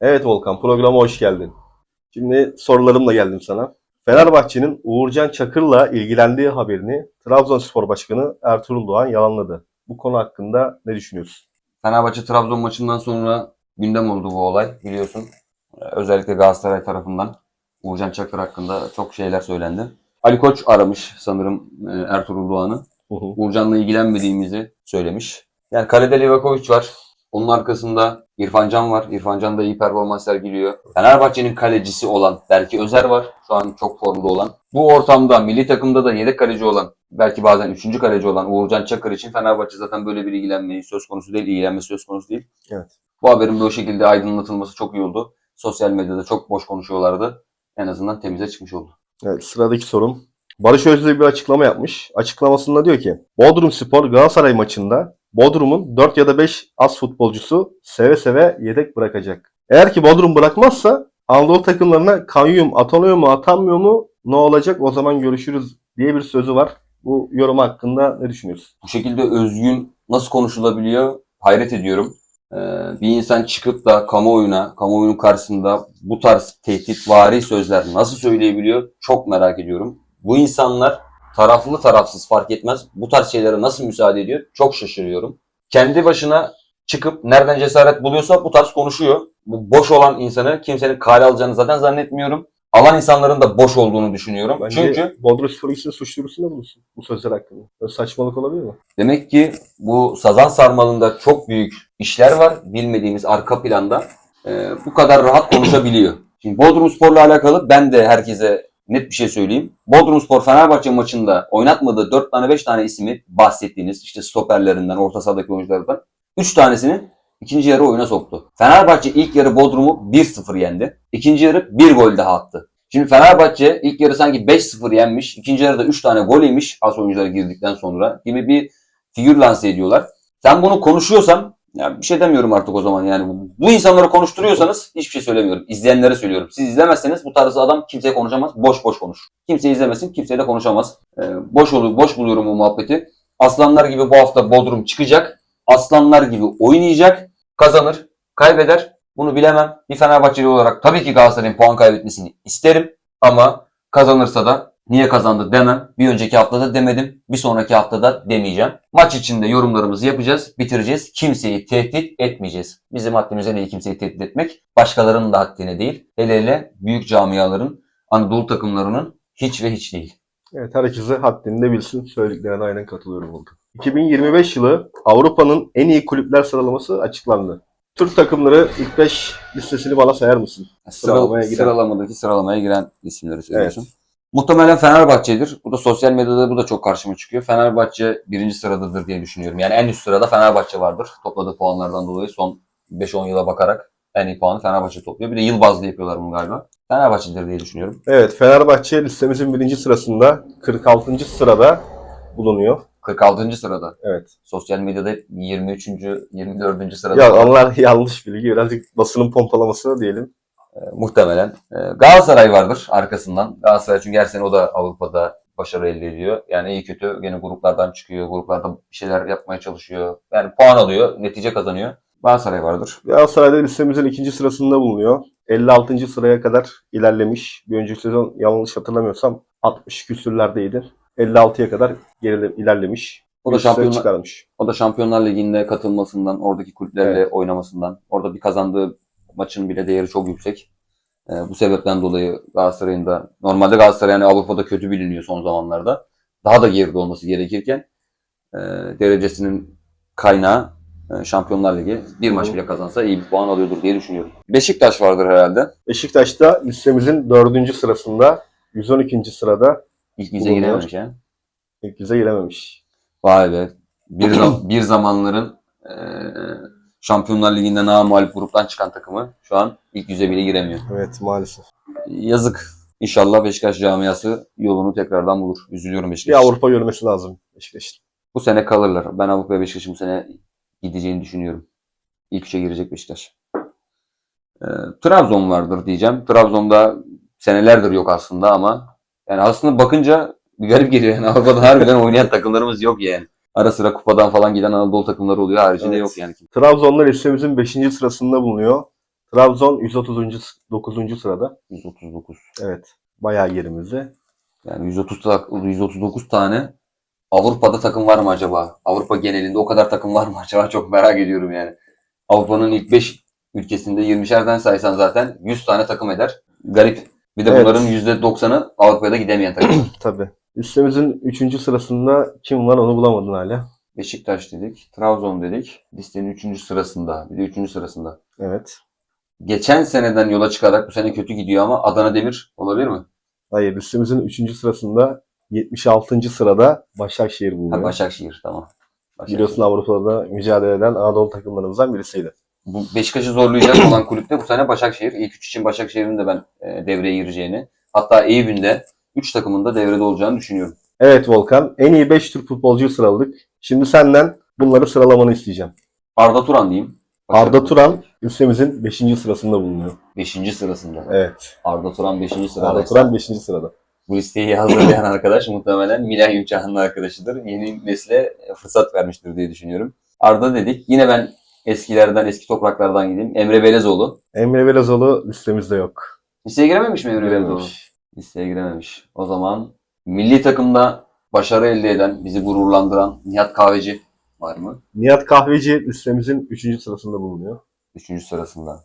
Evet Volkan, programa hoş geldin. Şimdi sorularımla geldim sana. Fenerbahçe'nin Uğurcan Çakır'la ilgilendiği haberini Trabzonspor Başkanı Ertuğrul Doğan yalanladı. Bu konu hakkında ne düşünüyorsun? Fenerbahçe Trabzon maçından sonra gündem oldu bu olay biliyorsun. Özellikle Galatasaray tarafından Uğurcan Çakır hakkında çok şeyler söylendi. Ali Koç aramış sanırım e, Ertuğrul Doğan'ı. Uğurcan'la ilgilenmediğimizi söylemiş. Yani kalede Livakovic var. Onun arkasında İrfan Can var. İrfan Can da iyi performans sergiliyor. Fenerbahçe'nin kalecisi olan Berke Özer var. Şu an çok formda olan. Bu ortamda milli takımda da yedek kaleci olan belki bazen üçüncü kaleci olan Uğurcan Çakır için Fenerbahçe zaten böyle bir ilgilenmeyi söz konusu değil. ilgilenmesi söz konusu değil. Evet. Bu haberin bu şekilde aydınlatılması çok iyi oldu. Sosyal medyada çok boş konuşuyorlardı. En azından temize çıkmış oldu. Evet, sıradaki sorum. Barış Özlü bir açıklama yapmış. Açıklamasında diyor ki Bodrum Spor Galatasaray maçında Bodrum'un 4 ya da 5 az futbolcusu seve seve yedek bırakacak. Eğer ki Bodrum bırakmazsa Anadolu takımlarına kayyum atanıyor mu atanmıyor mu ne olacak o zaman görüşürüz diye bir sözü var. Bu yorum hakkında ne düşünüyorsun? bu şekilde özgün nasıl konuşulabiliyor hayret ediyorum. Ee, bir insan çıkıp da kamuoyuna, kamuoyunun karşısında bu tarz tehditvari sözler nasıl söyleyebiliyor çok merak ediyorum. Bu insanlar taraflı tarafsız fark etmez bu tarz şeylere nasıl müsaade ediyor çok şaşırıyorum. Kendi başına çıkıp nereden cesaret buluyorsa bu tarz konuşuyor. Bu boş olan insanı kimsenin kale alacağını zaten zannetmiyorum. Alan insanların da boş olduğunu düşünüyorum. Bence Çünkü Bodrum Spor ikisini suç duyurusunda bulunsun bu sözler hakkında. Böyle saçmalık olabilir mi? Demek ki bu sazan sarmalında çok büyük işler var bilmediğimiz arka planda. Ee, bu kadar rahat konuşabiliyor. Şimdi Bodrumspor'la alakalı ben de herkese net bir şey söyleyeyim. Bodrumspor Fenerbahçe maçında oynatmadığı 4 tane 5 tane ismi bahsettiğiniz işte stoperlerinden, orta sahadaki oyunculardan 3 tanesini ikinci yarı oyuna soktu. Fenerbahçe ilk yarı Bodrum'u 1-0 yendi. İkinci yarı 1 gol daha attı. Şimdi Fenerbahçe ilk yarı sanki 5-0 yenmiş. ikinci yarıda 3 tane gol yemiş az oyuncular girdikten sonra gibi bir figür lanse ediyorlar. Sen bunu konuşuyorsan ya bir şey demiyorum artık o zaman yani. Bu- insanları konuşturuyorsanız hiçbir şey söylemiyorum. İzleyenlere söylüyorum. Siz izlemezseniz bu tarzı adam kimseye konuşamaz. Boş boş konuş. Kimse izlemesin, kimseyle konuşamaz. Ee, boş oluyor, boş buluyorum bu muhabbeti. Aslanlar gibi bu hafta Bodrum çıkacak. Aslanlar gibi oynayacak. Kazanır, kaybeder. Bunu bilemem. Bir Fenerbahçeli olarak tabii ki Galatasaray'ın puan kaybetmesini isterim. Ama kazanırsa da niye kazandı demem. Bir önceki haftada demedim. Bir sonraki haftada demeyeceğim. Maç içinde yorumlarımızı yapacağız, bitireceğiz. Kimseyi tehdit etmeyeceğiz. Bizim haddimize değil kimseyi tehdit etmek. Başkalarının da haddine değil. Hele hele büyük camiaların, Anadolu takımlarının hiç ve hiç değil. Evet herkese haddini de bilsin. Söylediklerine aynen katılıyorum oldu. 2025 yılı Avrupa'nın en iyi kulüpler sıralaması açıklandı. Türk takımları ilk 5 listesini bana sayar mısın? Sıralamaya Sıra, giren. sıralamadaki sıralamaya giren isimleri söylüyorsun. Muhtemelen Fenerbahçe'dir. Bu da sosyal medyada bu da çok karşıma çıkıyor. Fenerbahçe birinci sıradadır diye düşünüyorum. Yani en üst sırada Fenerbahçe vardır. Topladığı puanlardan dolayı son 5-10 yıla bakarak en iyi puanı Fenerbahçe topluyor. Bir de yıl bazlı yapıyorlar bunu galiba. Fenerbahçe'dir diye düşünüyorum. Evet Fenerbahçe listemizin birinci sırasında 46. sırada bulunuyor. 46. sırada. Evet. Sosyal medyada hep 23. 24. sırada. Ya onlar yanlış bilgi. Birazcık basının pompalaması diyelim. E, muhtemelen. E, Galatasaray vardır arkasından. Galatasaray çünkü her sene o da Avrupa'da başarı elde ediyor. Yani iyi kötü gene gruplardan çıkıyor. Gruplarda bir şeyler yapmaya çalışıyor. Yani puan alıyor. Netice kazanıyor. Galatasaray vardır. Galatasaray'da listemizin ikinci sırasında bulunuyor. 56. sıraya kadar ilerlemiş. Bir önceki sezon yanlış hatırlamıyorsam 60 küsürlerdeydi. 56'ya kadar geride ilerlemiş. O da şampiyonlar, çıkarmış. o da Şampiyonlar Ligi'nde katılmasından, oradaki kulüplerle Evet. oynamasından, orada bir kazandığı maçın bile değeri çok yüksek. E, bu sebepten dolayı Galatasaray'ın da normalde Galatasaray yani Avrupa'da kötü biliniyor son zamanlarda. Daha da geride olması gerekirken e, derecesinin kaynağı e, Şampiyonlar Ligi. Bir maç bile kazansa iyi bir puan alıyordur diye düşünüyorum. Beşiktaş vardır herhalde. Beşiktaş'ta listemizin dördüncü sırasında 112. sırada İlk yüze girememiş ya. ilk yüze girememiş. Vay be. Bir, bir zamanların e, Şampiyonlar Ligi'nde namalip gruptan çıkan takımı şu an ilk yüze bile giremiyor. Evet maalesef. Yazık. İnşallah Beşiktaş camiası yolunu tekrardan bulur. Üzülüyorum Bir Beşiktaş. Avrupa görmesi lazım Beşiktaş'ın. Bu sene kalırlar. Ben Avrupa Beşiktaş'ın bu sene gideceğini düşünüyorum. İlk üçe girecek Beşiktaş. Ee, Trabzon vardır diyeceğim. Trabzon'da senelerdir yok aslında ama yani aslında bakınca bir garip geliyor. Yani Avrupa'da harbiden oynayan takımlarımız yok yani. Ara sıra kupadan falan giden Anadolu takımları oluyor. Haricinde Evet. yok yani. Trabzon'da listemizin 5. sırasında bulunuyor. Trabzon 139. sırada. 139. Evet. Bayağı yerimizde. Yani 130 tak- 139 tane Avrupa'da takım var mı acaba? Avrupa genelinde o kadar takım var mı acaba? Çok merak ediyorum yani. Avrupa'nın ilk 5 ülkesinde 20'şerden saysan zaten 100 tane takım eder. Garip. Bir de Evet. bunların %90'ı Avrupa'ya da gidemeyen takım. Tabii. Listemizin 3. sırasında kim var onu bulamadın hala. Beşiktaş dedik, Trabzon dedik. Listenin 3. sırasında. Bir de 3. sırasında. Evet. Geçen seneden yola çıkarak bu sene kötü gidiyor ama Adana Demir olabilir mi? Hayır listemizin 3. sırasında 76. sırada Başakşehir Ha, bulunuyor. Başakşehir tamam. Başakşehir. Biliyorsun Avrupa'da mücadele eden Anadolu takımlarımızdan birisiydi. bu Beşiktaş'ı zorlayacak olan kulüpte bu sene Başakşehir. İlk üç için Başakşehir'in de ben e, devreye gireceğini. Hatta Eyüp'ün 3 takımın da devrede olacağını düşünüyorum. Evet Volkan, en iyi 5 Türk futbolcuyu sıraladık. Şimdi senden bunları sıralamanı isteyeceğim. Arda Turan diyeyim. Arda Turan listemizin 5. sırasında bulunuyor. 5. sırasında. Evet. Arda Turan 5. sırada. Arda Turan 5. sırada. Bu listeyi hazırlayan arkadaş muhtemelen Milenyum çağının arkadaşıdır. Yeni nesle fırsat vermiştir diye düşünüyorum. Arda dedik. Yine ben eskilerden, eski topraklardan gideyim. Emre Belezoğlu. Emre Belezoğlu listemizde yok. Listeye girememiş mi Emre Belezoğlu? Listeye girememiş. O zaman milli takımda başarı elde eden, bizi gururlandıran Nihat Kahveci var mı? Nihat Kahveci listemizin 3. sırasında bulunuyor. Üçüncü sırasında.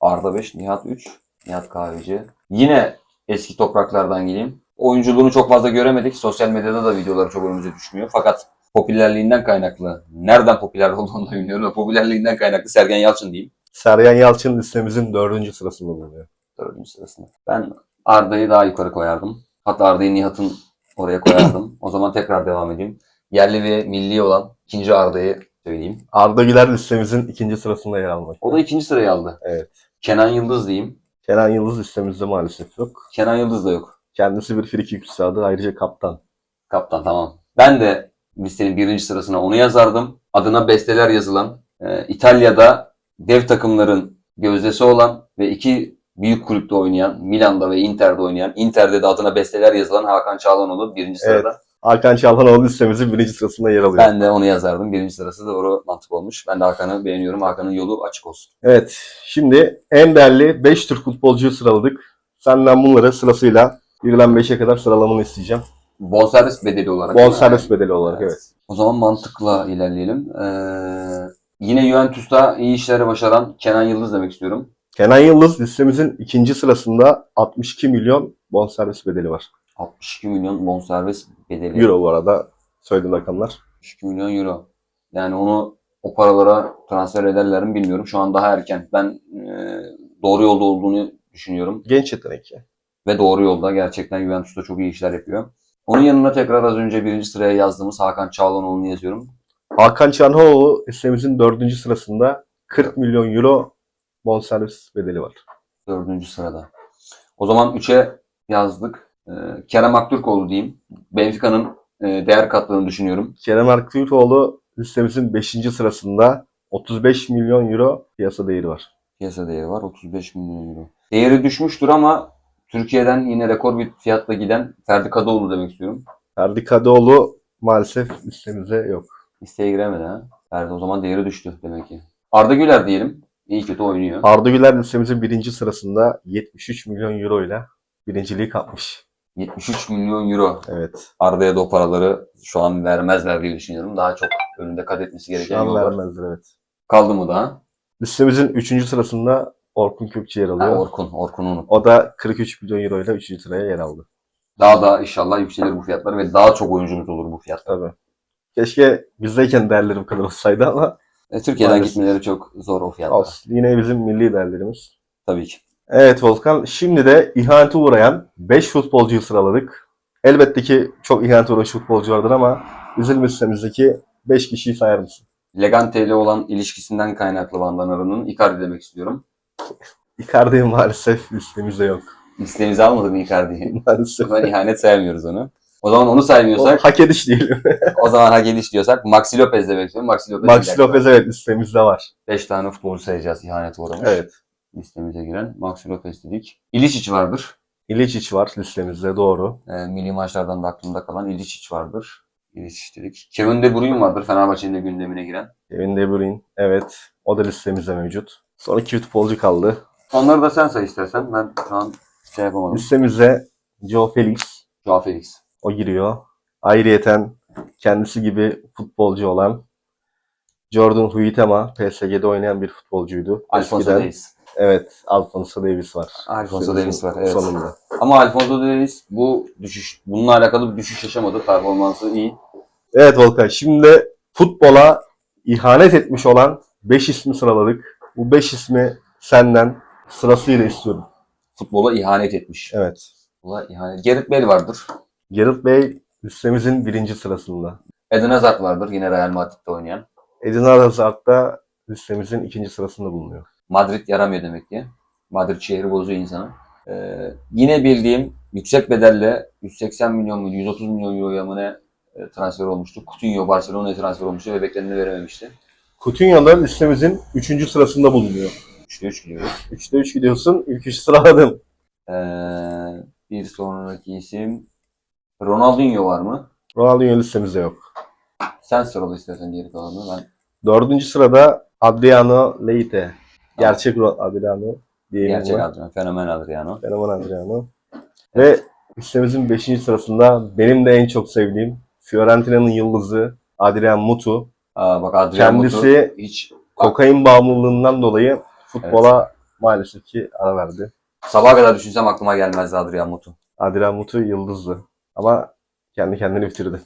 Arda 5, Nihat 3, Nihat Kahveci. Yine eski topraklardan geleyim. Oyunculuğunu çok fazla göremedik. Sosyal medyada da videoları çok önümüze düşmüyor. Fakat popülerliğinden kaynaklı, nereden popüler olduğunu da bilmiyorum ama popülerliğinden kaynaklı Sergen Yalçın diyeyim. Sergen Yalçın listemizin 4. sırasında bulunuyor. Dördüncü sırasında. Ben Arda'yı daha yukarı koyardım. Hatta Arda'yı Nihat'ın oraya koyardım. o zaman tekrar devam edeyim. Yerli ve milli olan ikinci Arda'yı söyleyeyim. Arda Güler listemizin 2. sırasında yer almakta. O da ikinci sırayı aldı. Evet. Kenan Yıldız diyeyim. Kenan Yıldız listemizde maalesef yok. Kenan Yıldız da yok. Kendisi bir frikik üstadı. Ayrıca kaptan. Kaptan tamam. Ben de listenin birinci sırasına onu yazardım. Adına besteler yazılan, e, İtalya'da dev takımların gözdesi olan ve iki büyük kulüpte oynayan, Milan'da ve Inter'de oynayan, Inter'de de adına besteler yazılan Hakan Çağlanoğlu birinci sırada. Hakan Çalhanoğlu listemizin 1. sırasında yer alıyor. Ben de onu yazardım. Birinci sırası doğru mantık olmuş. Ben de Hakan'ı beğeniyorum. Hakan'ın yolu açık olsun. Evet. Şimdi en değerli 5 Türk futbolcuyu sıraladık. Senden bunları sırasıyla 1'den 5'e kadar sıralamanı isteyeceğim. Bonservis bedeli olarak. Bonservis bedeli olarak evet. O zaman mantıkla ilerleyelim. Ee, yine Juventus'ta iyi işleri başaran Kenan Yıldız demek istiyorum. Kenan Yıldız listemizin ikinci sırasında 62 milyon bonservis bedeli var. 62 milyon bonservis bedeli. Euro bu arada söylediğim rakamlar. 62 milyon euro. Yani onu o paralara transfer ederler mi bilmiyorum. Şu an daha erken. Ben e, doğru yolda olduğunu düşünüyorum. Genç yetenek ya. Ve doğru yolda. Gerçekten Juventus'ta çok iyi işler yapıyor. Onun yanına tekrar az önce birinci sıraya yazdığımız Hakan Çağlanoğlu'nu yazıyorum. Hakan Çalhanoğlu listemizin dördüncü sırasında 40 milyon euro bonservis bedeli var. Dördüncü sırada. O zaman 3'e yazdık. Ee, Kerem Aktürkoğlu diyeyim. Benfica'nın e, değer kattığını düşünüyorum. Kerem Aktürkoğlu listemizin 5. sırasında 35 milyon euro piyasa değeri var. Piyasa değeri var 35 milyon euro. Değeri düşmüştür ama Türkiye'den yine rekor bir fiyatla giden Ferdi Kadıoğlu demek istiyorum. Ferdi Kadıoğlu maalesef listemizde yok. Listeye giremedi ha. Ferdi o zaman değeri düştü demek ki. Arda Güler diyelim. İyi kötü oynuyor. Arda Güler listemizin birinci sırasında 73 milyon euro ile birinciliği kapmış. 73 milyon euro. Evet. Arda'ya da o paraları şu an vermezler diye düşünüyorum. Daha çok önünde kat etmesi Şu gereken an yol var. vermezler evet. Kaldı mı daha? Listemizin üçüncü sırasında Orkun Kökçü yer Ha, alıyor. Orkun. Orkun'u unut. O da 43 milyon euro ile üçüncü sıraya yer aldı. Daha da inşallah yükselir bu fiyatlar ve daha çok oyuncumuz olur bu fiyatlar. Tabii. Keşke bizdeyken değerleri bu kadar olsaydı ama Türkiye'den Maalesef. gitmeleri çok zor o fiyatlar. olsun. Yine bizim milli değerlerimiz. Tabii ki. Evet Volkan, şimdi de ihanete uğrayan 5 futbolcuyu sıraladık. Elbette ki çok ihanete uğramış futbolcu vardır ama bizim listemizdeki 5 kişiyi sayar mısın? Legante ile olan ilişkisinden kaynaklı Van Danara'nın Icardi demek istiyorum. Icardi maalesef listemizde yok. Listemize almadık mı Icardi'yi? Maalesef. Ben ihanet sayamıyoruz onu. O zaman onu O saymıyorsak, hak ediş diyelim. o zaman hak ediş diyorsak Maxi Lopez demek istiyorum. Maxi Lopez. Maxi Lopez evet listemizde var. 5 tane futbolcu sayacağız ihanet uğramış. Evet. Listemize giren Maxi Lopez dedik. İliçic vardır. İlicic var listemizde doğru. E, milli maçlardan da aklımda kalan İliçic vardır. İliçic dedik. Kevin De Bruyne vardır Fenerbahçe'nin de gündemine giren. Kevin De Bruyne evet. O da listemizde mevcut. Son iki futbolcu kaldı. Onları da sen say istersen. Ben şu an şey yapamadım. Listemize Joe Felix Joao Felix. O giriyor. Ayrıyeten kendisi gibi futbolcu olan Jordan Huitema PSG'de oynayan bir futbolcuydu. Alfonso Eskiden- Davies. Evet, Alfonso Davis var. Alfonso Listemizin Davies var, evet. Sonunda. Ama Alfonso Davies bu düşüş, bununla alakalı bir düşüş yaşamadı. Performansı iyi. Evet Volkan, şimdi futbola ihanet etmiş olan 5 ismi sıraladık. Bu 5 ismi senden sırasıyla istiyorum. Futbola ihanet etmiş. Evet. Futbola ihanet. Gerrit Bale vardır. Gerrit Bey listemizin birinci sırasında. Eden Hazard vardır. Yine Real Madrid'de oynayan. Eden Hazard da listemizin ikinci sırasında bulunuyor. Madrid yaramıyor demek ki. Madrid şehri bozuyor insanı. Ee, yine bildiğim yüksek bedelle 180 milyon mu 130 milyon euroya mı ne e, transfer olmuştu. Coutinho Barcelona'ya transfer olmuştu ve bekleneni verememişti. Coutinho da listemizin üçüncü sırasında bulunuyor. 3'te 3 gidiyoruz. 3'te 3 gidiyorsun. İlk 3 sıraladım. Ee, bir sonraki isim Ronaldinho var mı? Ronaldinho listemizde yok. Sen sırala istersen geri kalanını. Ben Dördüncü sırada Adriano Leite. Gerçek Adriano diyelim gerçek buna. Adriano. Fenomen Adriano. Fenomen Adriano. Ve listemizin 5. sırasında benim de en çok sevdiğim Fiorentina'nın yıldızı Adrian Mutu. Aa, bak Adriano Kendisi- Mutu hiç Kokain bağımlılığından dolayı futbola maalesef ki ara verdi. sabaha kadar düşünsem aklıma gelmezdi Adriano Mutu. Adrian Mutu yıldızdı. Ama kendi kendini bitirdi.